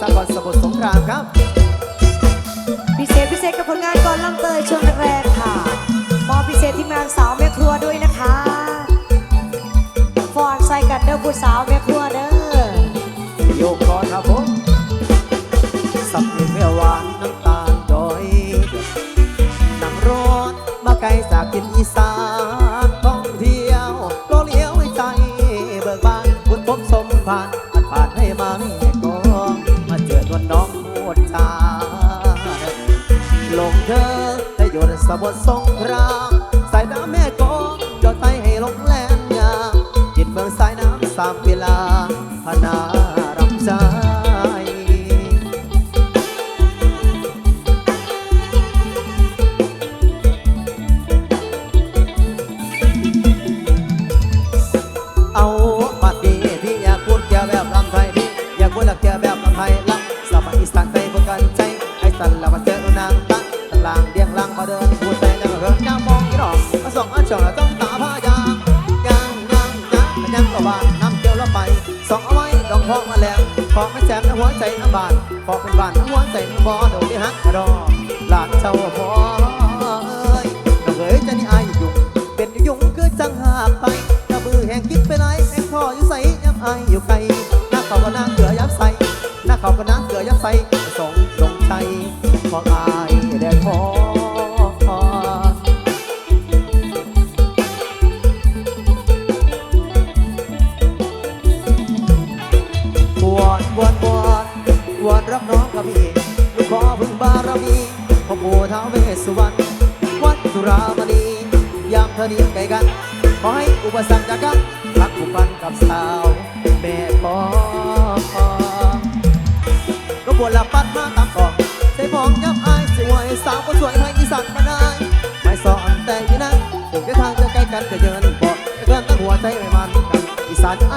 สากลสมบูรสงครามครับ พิเศษพิเศษกับผลงานก่อนล่ำเตยช่วงแรกค่ะมอพิเศษที่งานสาวแม่ครัวด้วยนะคะฟอนใส่กัดเด้อผู้สาวแม่ครัวเด้อโยกก่อนครับผมสับเปลี่ยนม่หวานน้ำตาลดอยน้ำร้อนมาไกลจากทินอีสาน สะบดสงครามสายน้ำแม่กองจอดไปให้ลงแหลมยาจิตเมืองสายน้ำสามเวลาพนารำจา อไม่แสนหัวใจน้ำบานขอเป็นบ้านหัวใจน้ำบอเดี๋ยวนี้ฮักรอหลานเจ้าพอ สาวก็สวยไทยอีสันมาได้ไม่สอนแต่ยีนะถึงจะทางจะใกล้กันจะเดินบอกเกินตั้งหัวใจไม่มันกันอีสานไอ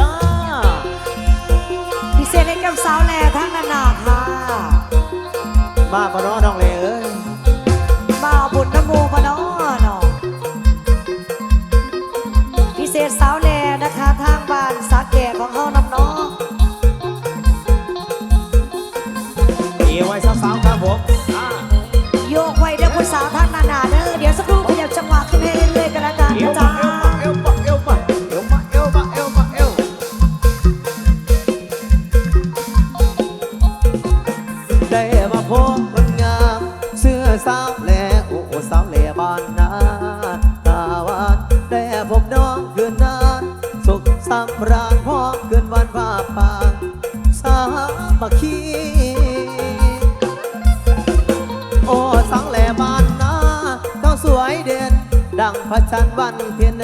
จ้า พิเศษให้กับสาวแลทั้งนานาค่ะ มาปะเนาน้องเลารางพองเกินวันว่าปางสามัคคีโอ้สังแหลบ้านนาเจ้าสวยเด่น ดังพระชันวันเพ็ญ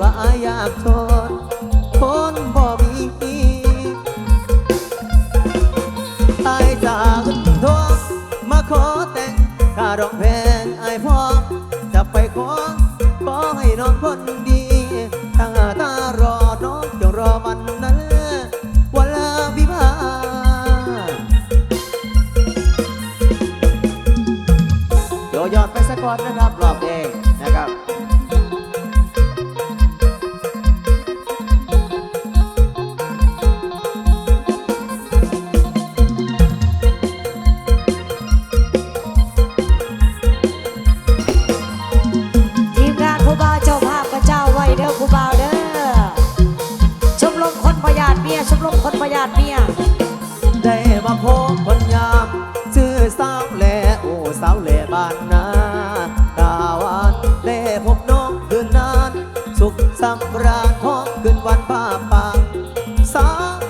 ว่าอยากชม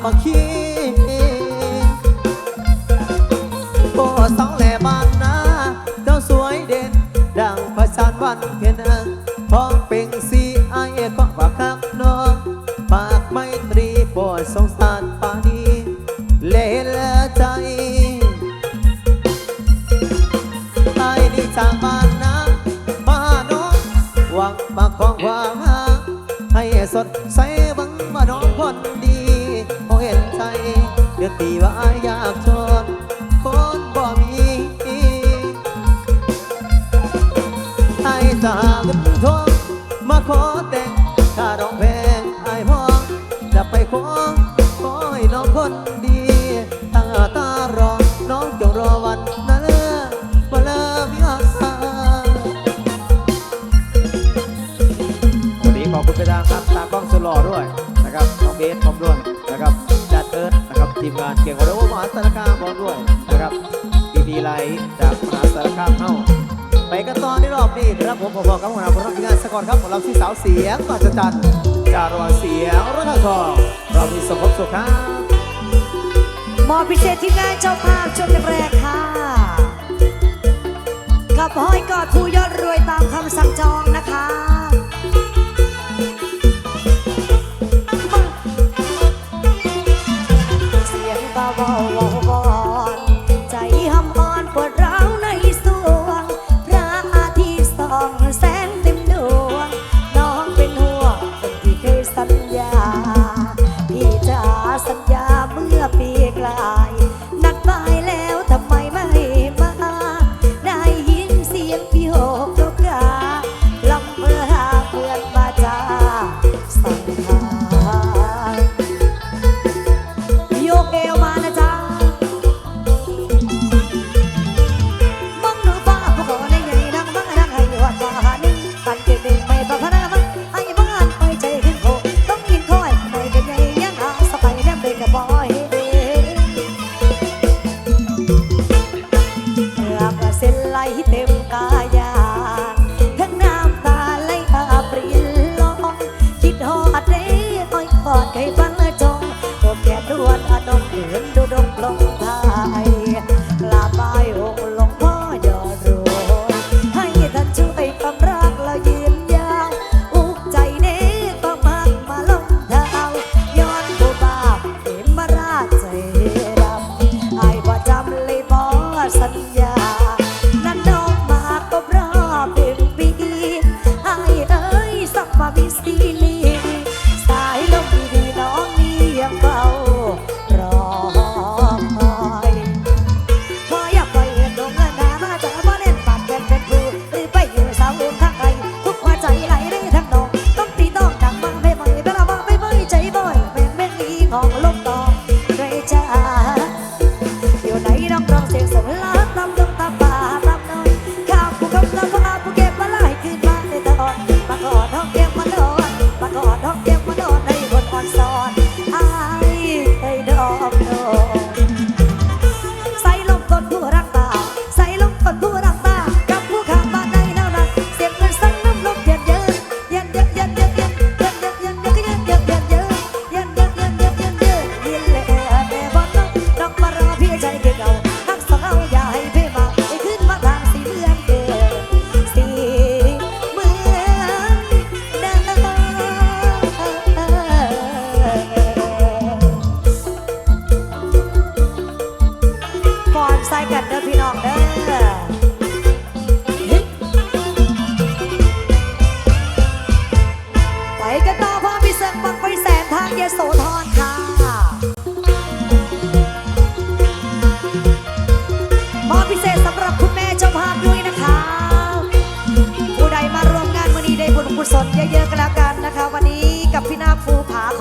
บักคีโบสองแหล่บางนาเจ้าสวยเด่น ดังพระสานวันเพ็ญพ้องเป็งสีไอเอก็ว่าคับนองปากไม่ตรีโบสงสารปานีเลละใจไอ้นี่จากบ้านนะมาน้องหวังมาของว่าให้สดใส ปีว่ายากจนคนบ่มีให้จาเงินทองมาขอแต่งถ้าร้องเพลงไอ้พ้อจะไปขอขอให้น้องคนดีตั้งตารอน้องจงรอวันนั้นมาเลิฟยาวันนี้ขอบคุณไปทางครับตากล้องสลอด้วยนะครับน้องเบสพร้อมด้วย ทีมงานเก่งของเรามหาสารคามพร้อมด้วยนะครับดีดีไลท์จากมหาสารคามเข้าไปกันต่อในรอบนี้ครับผมผมบอกกับหัวหน้าพลับงานสกอร์ครับของเราที่สาวเสียงก่จะจันจารวเสียงรัตนทองเรามีสมบสุขครับมอบพิเศษทีมงานเจ้าภาพช่วงแรกค่ะ กับห้อยกอดผู้ยอดรวยตามคำสั่งจองนะคะ Yeah.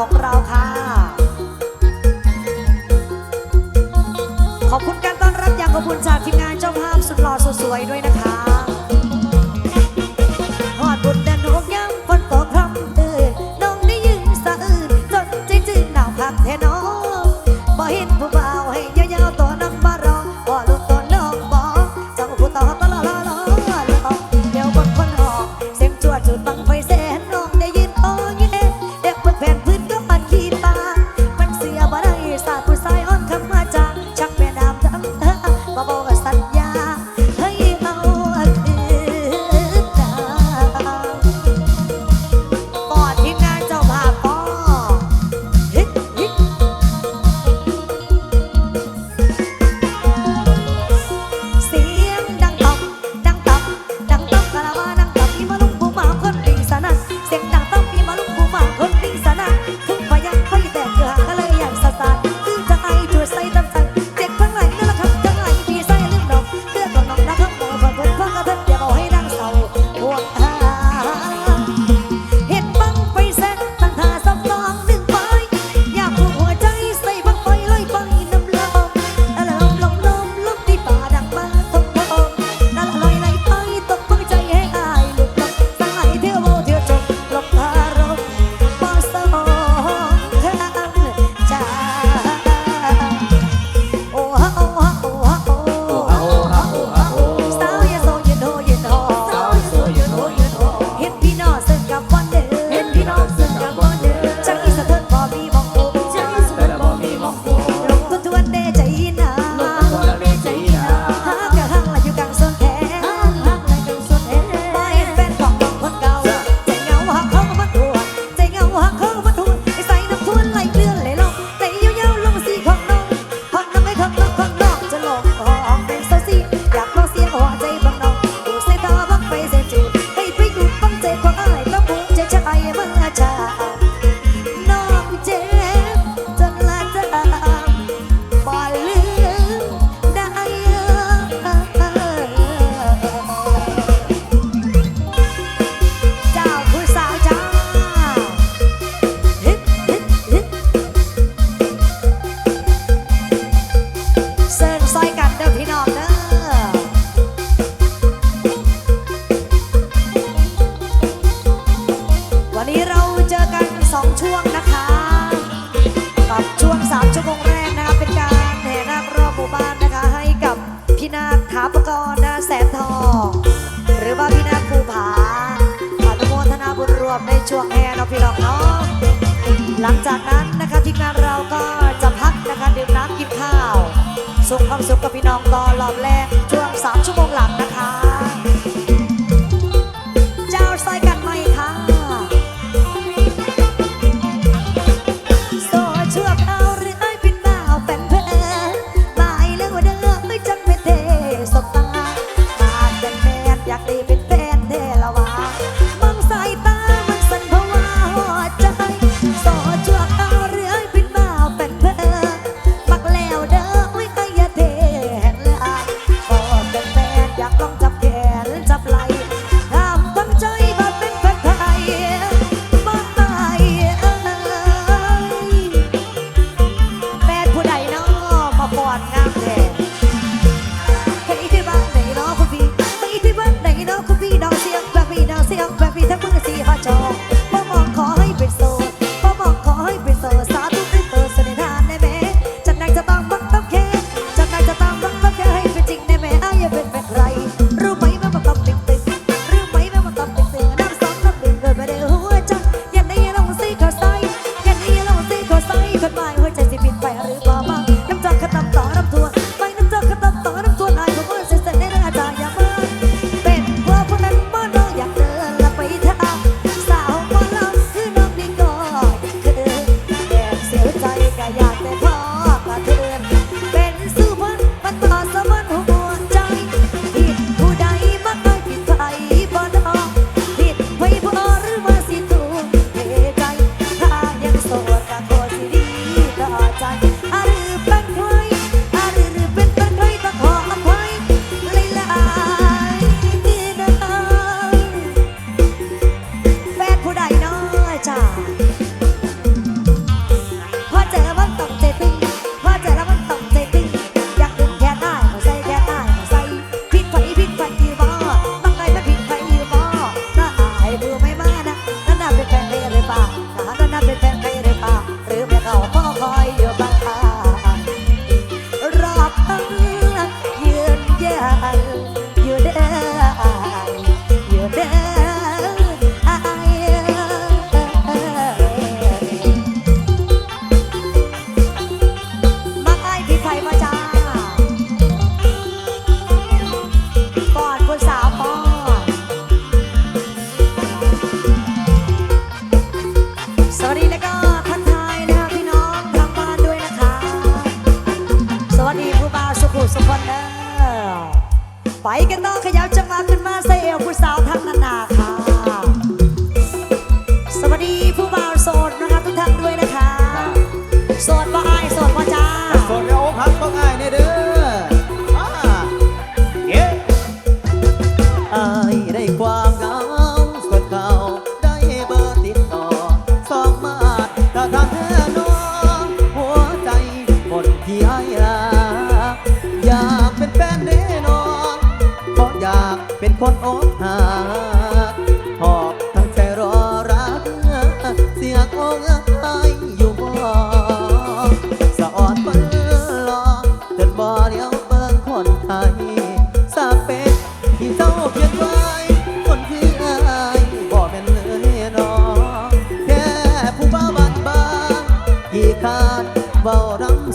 ของเราค่ะ ขอบคุณการต้อนรับอย่างขอบคุณจากทีมงานเจ้าภาพสุดหล่อสุดสวยด้วย 2 ช่วงนะคะกับช่วง 3 ชั่วโมงแรกนะคะ เป็นการแห่นาครอบหมู่บ้านนะคะ ให้กับพี่นาคถาปรกรณ์นาแสนทอง หรือว่าพี่นาคภูผาอนุโมทนาบุญรวมในช่วงแห่เนาพี่น้องเนาะหลังจากนั้นนะคะทีมงานเราก็จะพักนะคะดื่มน้ำกินข้าวส่งความสุขกับพี่น้องตอนรอบแรกช่วง 3 ชั่วโมงหลังนะคะ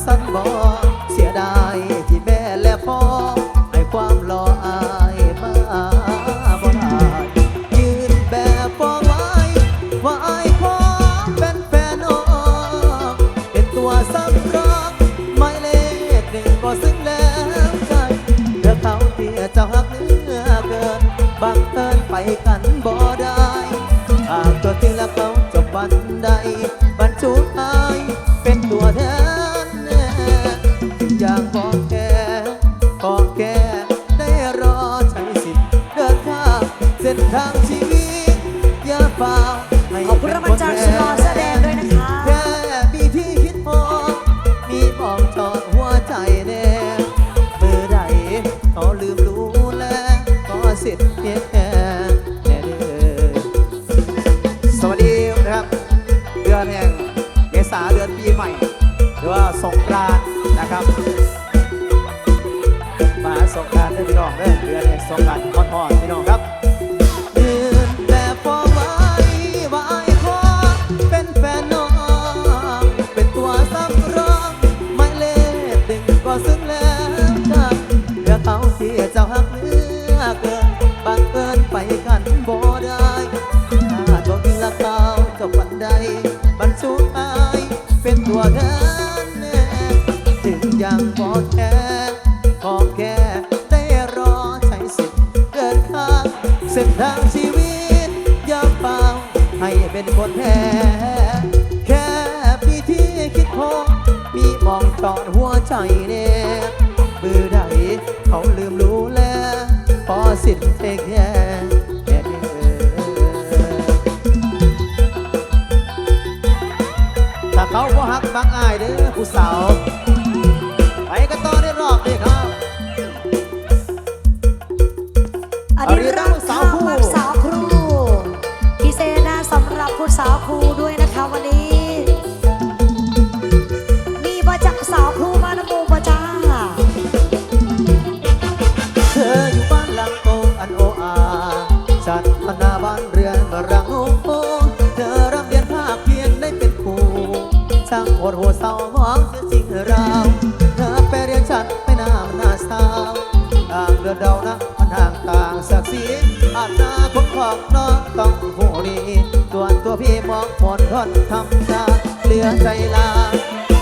สันบ่เสียดายที่แม่และพ่อให้ความรออายมาบ่ได้ยืนแบบพ่ไว้ว่าอายพร้อมเป็นแฟนออกเป็นตัวสำรองไม่เล็กหนึ่งก็ซึ่งแล้วใจเดือกเขาเตี้ยเจ้าหักเนื้อเกินบังเอิญไปกันบ่ได้หากตัวที่แล้วเขาจะบวันใด กันบ่ได้ถ้าบอกกินละเปล่ากับปันใดมันสูญไปเป็นตัวเธอ 手。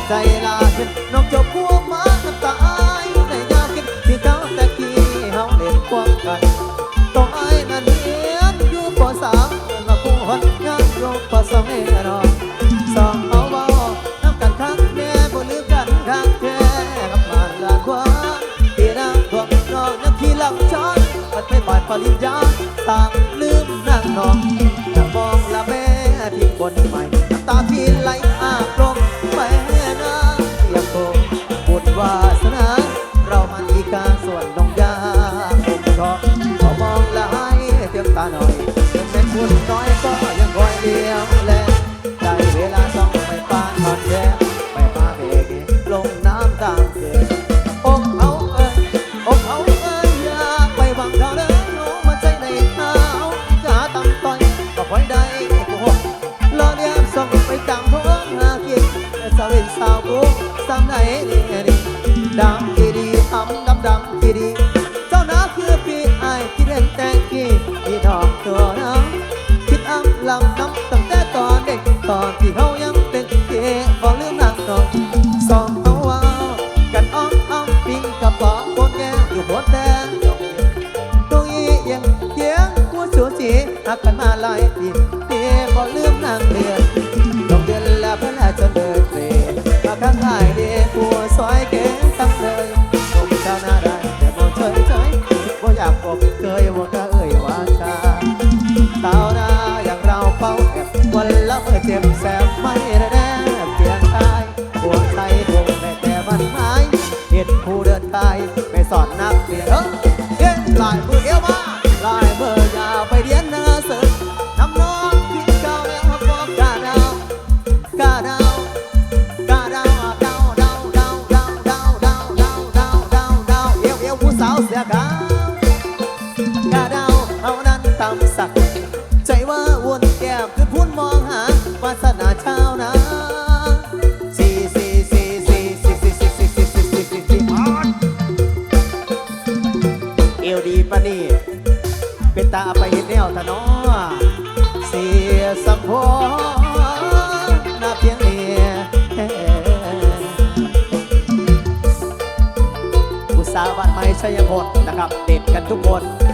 ใจลาขึ้นน้จบควบมาน้ำตายในยากินที่เจ้าแต่กี้เฮาเล่นควงกันต้อไอ้นั่เฮียนอยู่ปสามละครงานโรงปสองเอรอสองเอาเบาน้ำกันครั้งแม่บ่ลืมกันครั้แทกมาลาควาที่นั่งวกนองนักขี่หลังช้อนมันไปบ่ายปริญญาต่างลืมนั่งนอน หักกันมาหลายปีเปีบ่ลืมนางเดือนดอกเดือนล้วเพื่อาจะเดินเตะมาข้างหายเดีผัวซอยเก๋ตั้งเลยผมชาวนาได้แต่บ่เฉยเฉยบอกอยากบอกเคยบ่กะเอ่ยวาจาสาวนาอย่างเราเป้าแอบวันละเมื่อเจ็บแสบ นะครับเด็ดกันทุกคน